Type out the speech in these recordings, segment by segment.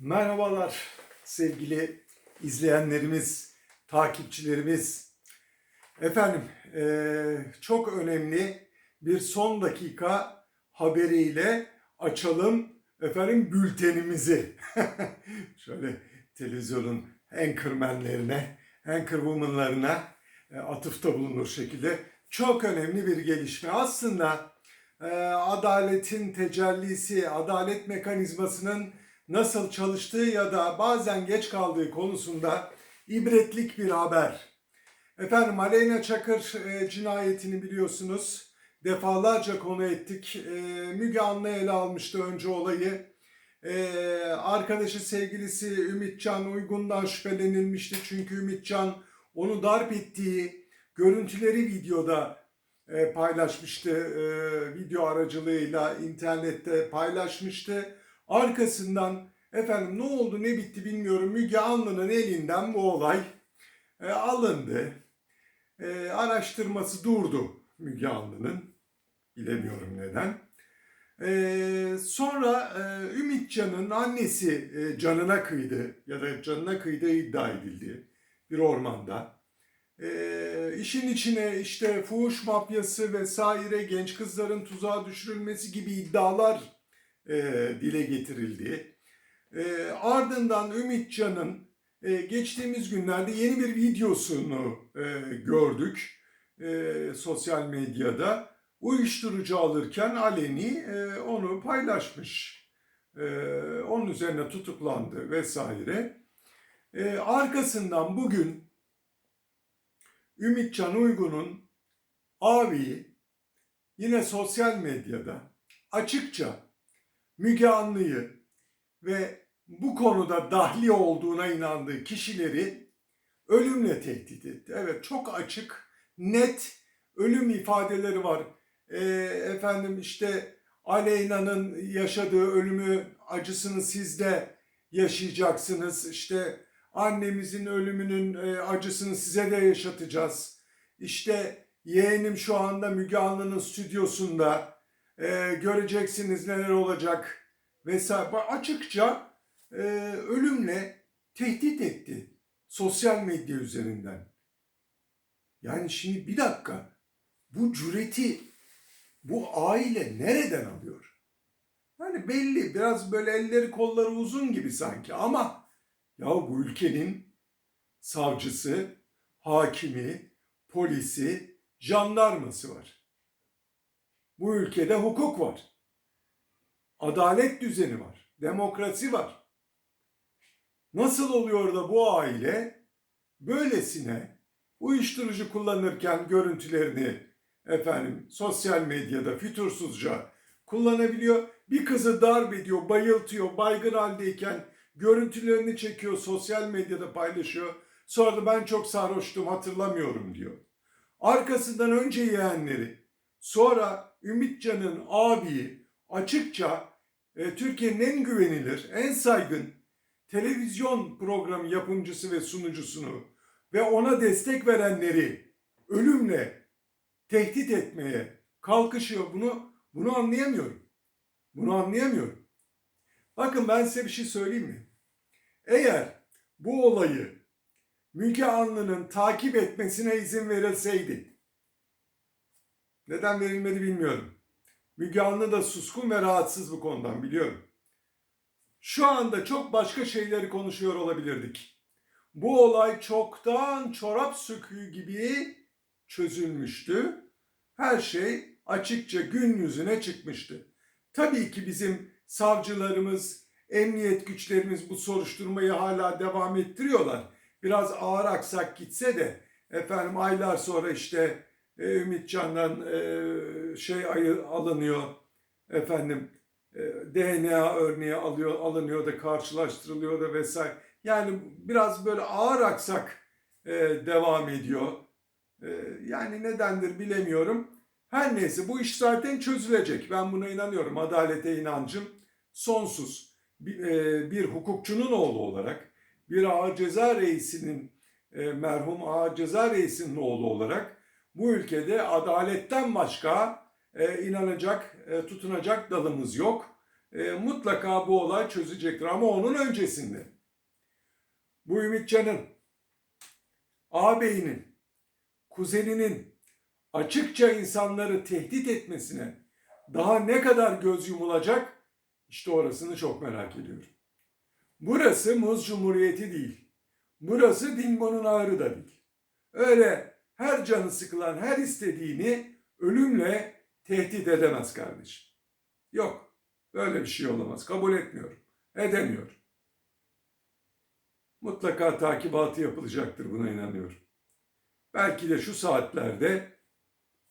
Merhabalar sevgili izleyenlerimiz, takipçilerimiz. Efendim eee, çok önemli bir son dakika haberiyle açalım efendim bültenimizi. Şöyle televizyonun anchormenlerine, anchorwomanlarına e, atıfta bulunur şekilde çok önemli bir gelişme. Aslında e, adaletin tecellisi, adalet mekanizmasının nasıl çalıştığı ya da bazen geç kaldığı konusunda ibretlik bir haber. Efendim Aleyna Çakır e, cinayetini biliyorsunuz. Defalarca konu ettik. E, Müge Anlı ele almıştı önce olayı. E, arkadaşı sevgilisi Ümitcan Uygun'dan şüphelenilmişti. Çünkü Ümitcan onu darp ettiği görüntüleri videoda e, paylaşmıştı. E, video aracılığıyla internette paylaşmıştı. Arkasından efendim ne oldu ne bitti bilmiyorum Müge Anlı'nın elinden bu olay e, alındı. E, araştırması durdu Müge Anlı'nın. Bilemiyorum neden. E, sonra e, Ümitcan'ın annesi e, canına kıydı ya da canına kıydığı iddia edildi bir ormanda. E, işin içine işte fuhuş mafyası vesaire genç kızların tuzağa düşürülmesi gibi iddialar e, dile getirildi. E, ardından Ümitcan'ın e, geçtiğimiz günlerde yeni bir videosunu e, gördük e, sosyal medyada. Uyuşturucu alırken aleni e, onu paylaşmış. E, onun üzerine tutuklandı vesaire. E, arkasından bugün Ümitcan Uygun'un abi yine sosyal medyada açıkça Müge Anlı'yı ve bu konuda dahli olduğuna inandığı kişileri ölümle tehdit etti. Evet çok açık, net ölüm ifadeleri var. Ee, efendim işte Aleyna'nın yaşadığı ölümü acısını siz de yaşayacaksınız. İşte annemizin ölümünün e, acısını size de yaşatacağız. İşte yeğenim şu anda Müge Anlı'nın stüdyosunda. Ee, göreceksiniz neler olacak vesaire. Açıkça e, ölümle tehdit etti sosyal medya üzerinden. Yani şimdi bir dakika bu cüreti bu aile nereden alıyor? Yani belli biraz böyle elleri kolları uzun gibi sanki ama ya bu ülkenin savcısı, hakimi, polisi, jandarması var. Bu ülkede hukuk var. Adalet düzeni var. Demokrasi var. Nasıl oluyor da bu aile böylesine uyuşturucu kullanırken görüntülerini efendim sosyal medyada fütursuzca kullanabiliyor. Bir kızı darp ediyor, bayıltıyor, baygın haldeyken görüntülerini çekiyor, sosyal medyada paylaşıyor. Sonra da ben çok sarhoştum hatırlamıyorum diyor. Arkasından önce yeğenleri, sonra Ümitcan'ın abiyi açıkça e, Türkiye'nin en güvenilir, en saygın televizyon programı yapımcısı ve sunucusunu ve ona destek verenleri ölümle tehdit etmeye kalkışıyor. Bunu bunu anlayamıyorum. Bunu anlayamıyorum. Bakın ben size bir şey söyleyeyim mi? Eğer bu olayı Müge Anlı'nın takip etmesine izin verilseydi, neden verilmedi bilmiyorum. Müge Anlı da suskun ve rahatsız bu konudan biliyorum. Şu anda çok başka şeyleri konuşuyor olabilirdik. Bu olay çoktan çorap söküğü gibi çözülmüştü. Her şey açıkça gün yüzüne çıkmıştı. Tabii ki bizim savcılarımız, emniyet güçlerimiz bu soruşturmayı hala devam ettiriyorlar. Biraz ağır aksak gitse de efendim aylar sonra işte e, Ümitcan'dan şey ayı alınıyor efendim e, DNA örneği alıyor alınıyor da karşılaştırılıyor da vesaire. Yani biraz böyle ağır aksak e, devam ediyor. E, yani nedendir bilemiyorum. Her neyse bu iş zaten çözülecek. Ben buna inanıyorum. Adalete inancım sonsuz. Bir, e, bir hukukçunun oğlu olarak, bir ağır ceza reisinin, e, merhum ağır ceza reisinin oğlu olarak bu ülkede adaletten başka e, inanacak, e, tutunacak dalımız yok. e, mutlaka bu olay çözecektir. Ama onun öncesinde bu Ümitcan'ın, ağabeyinin, kuzeninin açıkça insanları tehdit etmesine daha ne kadar göz yumulacak? İşte orasını çok merak ediyorum. Burası Muz Cumhuriyeti değil. Burası Dingo'nun ağrı da değil. Öyle her canı sıkılan her istediğini ölümle tehdit edemez kardeşim. Yok. Böyle bir şey olamaz. Kabul etmiyorum. Edemiyorum. Mutlaka takibatı yapılacaktır buna inanıyorum. Belki de şu saatlerde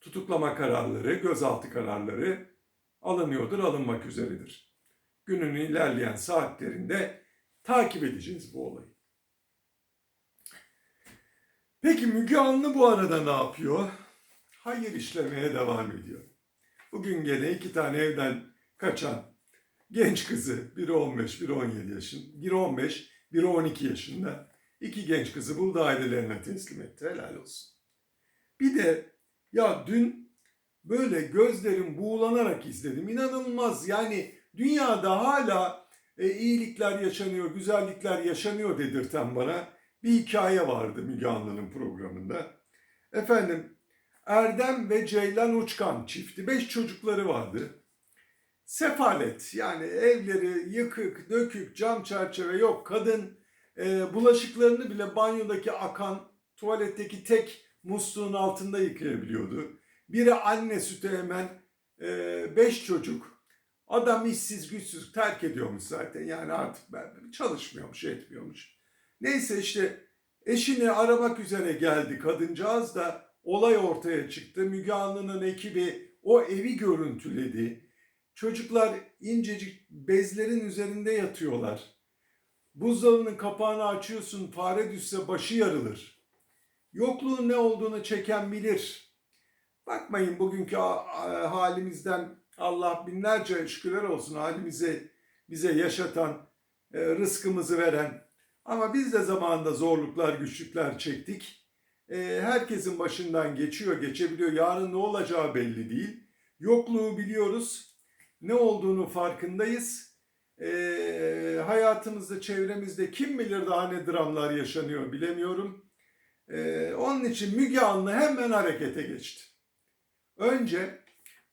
tutuklama kararları, gözaltı kararları alınıyordur, alınmak üzeredir. Günün ilerleyen saatlerinde takip edeceğiz bu olayı. Peki Müge Anlı bu arada ne yapıyor? Hayır işlemeye devam ediyor. Bugün gene iki tane evden kaçan genç kızı, biri 15, biri 17 yaşında, biri 15, biri 12 yaşında. iki genç kızı buldu ailelerine teslim etti. Helal olsun. Bir de ya dün böyle gözlerim buğulanarak izledim. İnanılmaz yani dünyada hala e, iyilikler yaşanıyor, güzellikler yaşanıyor dedirten bana bir hikaye vardı Müge Anlı'nın programında. Efendim Erdem ve Ceylan Uçkan çifti. Beş çocukları vardı. Sefalet yani evleri yıkık, dökük, cam çerçeve yok. Kadın e, bulaşıklarını bile banyodaki akan tuvaletteki tek musluğun altında yıkayabiliyordu. Biri anne sütü hemen e, beş çocuk. Adam işsiz güçsüz terk ediyormuş zaten. Yani artık ben çalışmıyormuş, etmiyormuş. Neyse işte eşini aramak üzere geldi kadıncağız da olay ortaya çıktı. Müge Anlı'nın ekibi o evi görüntüledi. Çocuklar incecik bezlerin üzerinde yatıyorlar. Buzdolabının kapağını açıyorsun, fare düşse başı yarılır. Yokluğun ne olduğunu çeken bilir. Bakmayın bugünkü halimizden Allah binlerce şükürler olsun halimizi bize yaşatan, e, rızkımızı veren. Ama biz de zamanında zorluklar, güçlükler çektik. E, herkesin başından geçiyor, geçebiliyor. Yarın ne olacağı belli değil. Yokluğu biliyoruz. Ne olduğunu farkındayız. E, hayatımızda, çevremizde kim bilir daha ne dramlar yaşanıyor bilemiyorum. onun için Müge Anlı hemen harekete geçti. Önce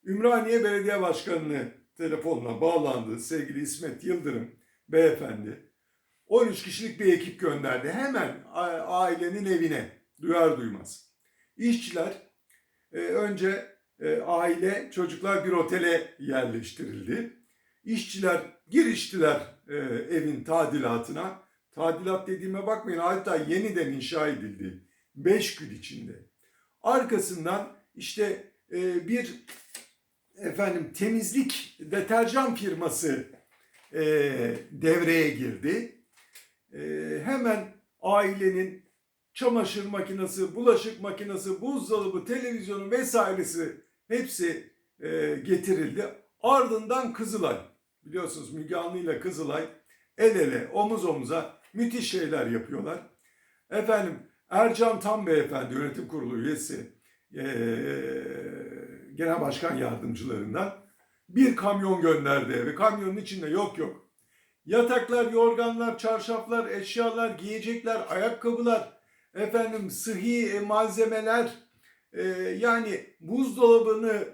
Ümraniye Belediye Başkanı'nı telefonla bağlandı sevgili İsmet Yıldırım beyefendi. 13 kişilik bir ekip gönderdi hemen ailenin evine duyar duymaz. İşçiler e, önce e, aile çocuklar bir otele yerleştirildi. İşçiler giriştiler e, evin tadilatına. Tadilat dediğime bakmayın hatta yeniden inşa edildi. 5 gün içinde. Arkasından işte bir efendim temizlik deterjan firması devreye girdi. E, hemen ailenin çamaşır makinesi, bulaşık makinesi, buzdolabı, televizyonu vesairesi hepsi e, getirildi. Ardından Kızılay. Biliyorsunuz Müge Anlı ile Kızılay el ele, omuz omuza müthiş şeyler yapıyorlar. Efendim Ercan Tam Beyefendi yönetim kurulu üyesi e, genel başkan yardımcılarından bir kamyon gönderdi eve. Kamyonun içinde yok yok. Yataklar, yorganlar, çarşaflar, eşyalar, giyecekler, ayakkabılar, efendim sıhhi malzemeler, e, yani buzdolabını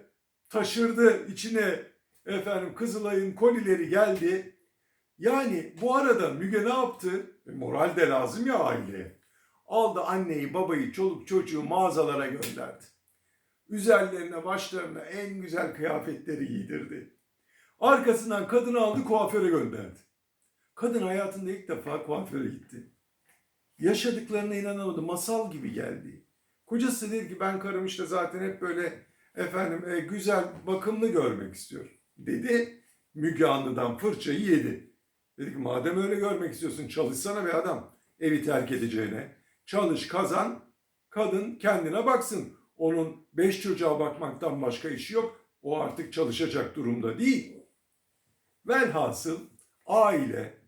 taşırdı içine efendim Kızılay'ın kolileri geldi. Yani bu arada Müge ne yaptı? E, moral de lazım ya aileye. Aldı anneyi, babayı, çoluk çocuğu mağazalara gönderdi. Üzerlerine, başlarına en güzel kıyafetleri giydirdi. Arkasından kadını aldı kuaföre gönderdi. Kadın hayatında ilk defa kuaföre gitti. Yaşadıklarına inanamadı. Masal gibi geldi. Kocası dedi ki ben karım işte zaten hep böyle efendim e, güzel, bakımlı görmek istiyor. Dedi. Müge Anlı'dan fırçayı yedi. Dedi ki madem öyle görmek istiyorsun çalışsana bir adam evi terk edeceğine. Çalış, kazan, kadın kendine baksın. Onun beş çocuğa bakmaktan başka işi yok. O artık çalışacak durumda değil. Velhasıl aile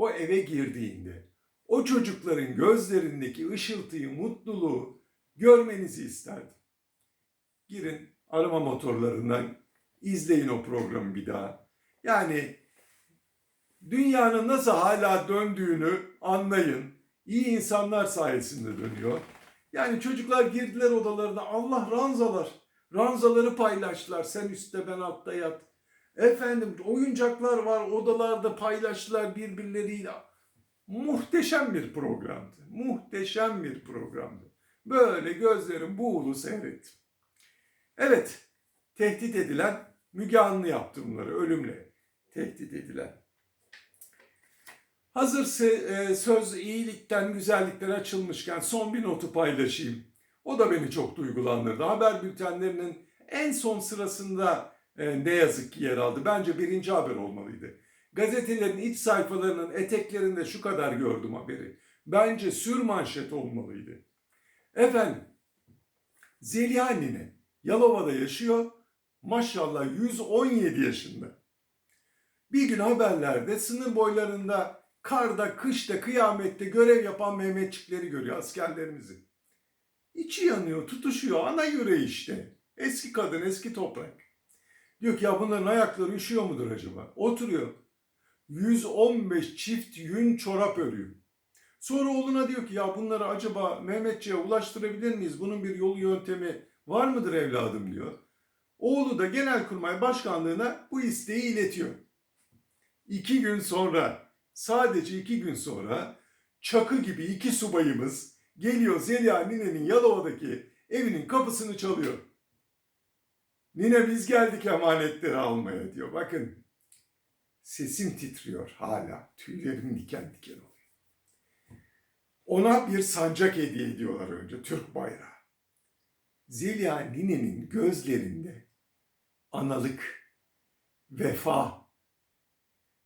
o eve girdiğinde o çocukların gözlerindeki ışıltıyı, mutluluğu görmenizi isterdim. Girin arama motorlarından izleyin o programı bir daha. Yani dünyanın nasıl hala döndüğünü anlayın. İyi insanlar sayesinde dönüyor. Yani çocuklar girdiler odalarına Allah ranzalar. Ranzaları paylaştılar. Sen üstte ben altta yat. Efendim oyuncaklar var odalarda paylaştılar birbirleriyle. Muhteşem bir programdı. Muhteşem bir programdı. Böyle gözlerim buğulu seyrettim. Evet, tehdit edilen Müge Anlı yaptı bunları ölümle. Tehdit edilen. Hazır e, söz iyilikten, güzellikten açılmışken son bir notu paylaşayım. O da beni çok duygulandırdı. Haber bültenlerinin en son sırasında e, ne yazık ki yer aldı. Bence birinci haber olmalıydı. Gazetelerin iç sayfalarının eteklerinde şu kadar gördüm haberi. Bence sür manşet olmalıydı. Efendim, Zeliha Nine Yalova'da yaşıyor. Maşallah 117 yaşında. Bir gün haberlerde sınır boylarında karda, kışta, kıyamette görev yapan Mehmetçikleri görüyor askerlerimizi. İçi yanıyor, tutuşuyor. Ana yüreği işte. Eski kadın, eski toprak. Diyor ki ya bunların ayakları üşüyor mudur acaba? Oturuyor. 115 çift yün çorap örüyor. Sonra oğluna diyor ki ya bunları acaba Mehmetçiğe ulaştırabilir miyiz? Bunun bir yolu yöntemi var mıdır evladım diyor. Oğlu da Genelkurmay Başkanlığı'na bu isteği iletiyor. İki gün sonra, sadece iki gün sonra çakı gibi iki subayımız geliyor Zeliha Nine'nin Yalova'daki evinin kapısını çalıyor. Nine biz geldik emanetleri almaya diyor. Bakın sesim titriyor hala. Tüylerim diken diken oluyor. Ona bir sancak hediye ediyorlar önce Türk bayrağı. Zeliha Nine'nin gözlerinde analık, vefa,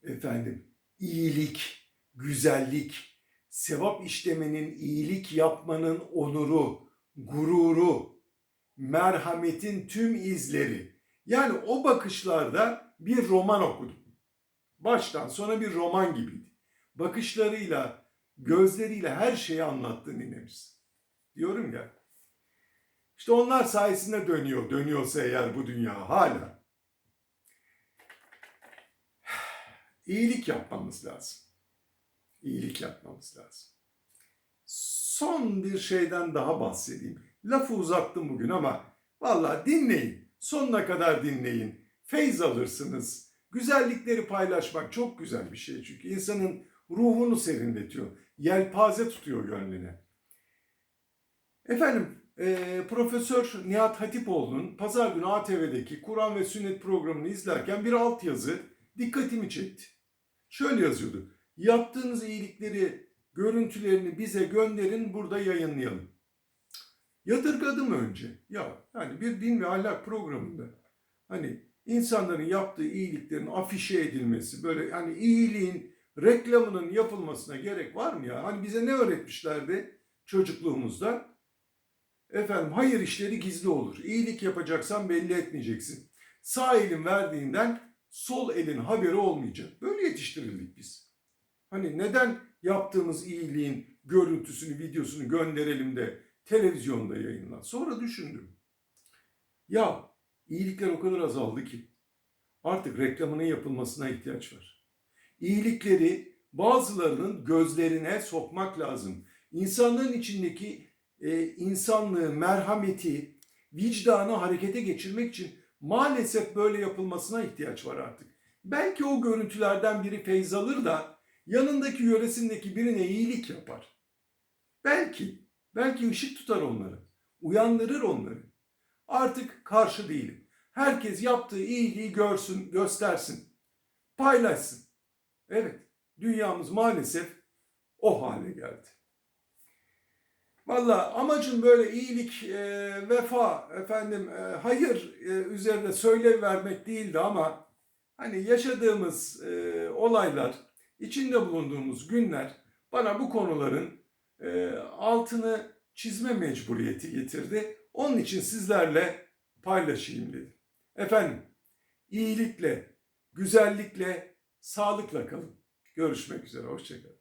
efendim iyilik, güzellik, sevap işlemenin, iyilik yapmanın onuru, gururu, merhametin tüm izleri. Yani o bakışlarda bir roman okudum. Baştan sona bir roman gibiydi. Bakışlarıyla, gözleriyle her şeyi anlattı ninemiz. Diyorum ya. İşte onlar sayesinde dönüyor, dönüyorsa eğer bu dünya hala. İyilik yapmamız lazım. İyilik yapmamız lazım. Son bir şeyden daha bahsedeyim. Lafı uzattım bugün ama vallahi dinleyin. Sonuna kadar dinleyin. Feyz alırsınız. Güzellikleri paylaşmak çok güzel bir şey çünkü insanın ruhunu serinletiyor. Yelpaze tutuyor gönlüne. Efendim, e, Profesör Nihat Hatipoğlu'nun Pazar günü ATV'deki Kur'an ve Sünnet programını izlerken bir altyazı dikkatimi çekti. Şöyle yazıyordu. Yaptığınız iyilikleri, görüntülerini bize gönderin, burada yayınlayalım. Yadırgadım önce. Ya yani bir din ve ahlak programında hani insanların yaptığı iyiliklerin afişe edilmesi, böyle hani iyiliğin reklamının yapılmasına gerek var mı ya? Hani bize ne öğretmişlerdi çocukluğumuzda? Efendim hayır işleri gizli olur. İyilik yapacaksan belli etmeyeceksin. Sağ elin verdiğinden sol elin haberi olmayacak. Böyle yetiştirildik biz. Hani neden yaptığımız iyiliğin görüntüsünü, videosunu gönderelim de televizyonda yayınlan. Sonra düşündüm. Ya iyilikler o kadar azaldı ki artık reklamının yapılmasına ihtiyaç var. İyilikleri bazılarının gözlerine sokmak lazım. İnsanlığın içindeki e, insanlığı, merhameti, vicdanı harekete geçirmek için maalesef böyle yapılmasına ihtiyaç var artık. Belki o görüntülerden biri feyz alır da yanındaki yöresindeki birine iyilik yapar. Belki, belki ışık tutar onları, uyandırır onları. Artık karşı değilim. Herkes yaptığı iyiliği görsün, göstersin, paylaşsın. Evet, dünyamız maalesef o hale geldi. Valla amacım böyle iyilik, e, vefa, efendim e, hayır e, üzerine söylev vermek değildi ama hani yaşadığımız e, olaylar, içinde bulunduğumuz günler bana bu konuların e, altını çizme mecburiyeti getirdi. Onun için sizlerle paylaşayım dedim. Efendim, iyilikle, güzellikle, sağlıkla kalın. Görüşmek üzere, hoşçakalın.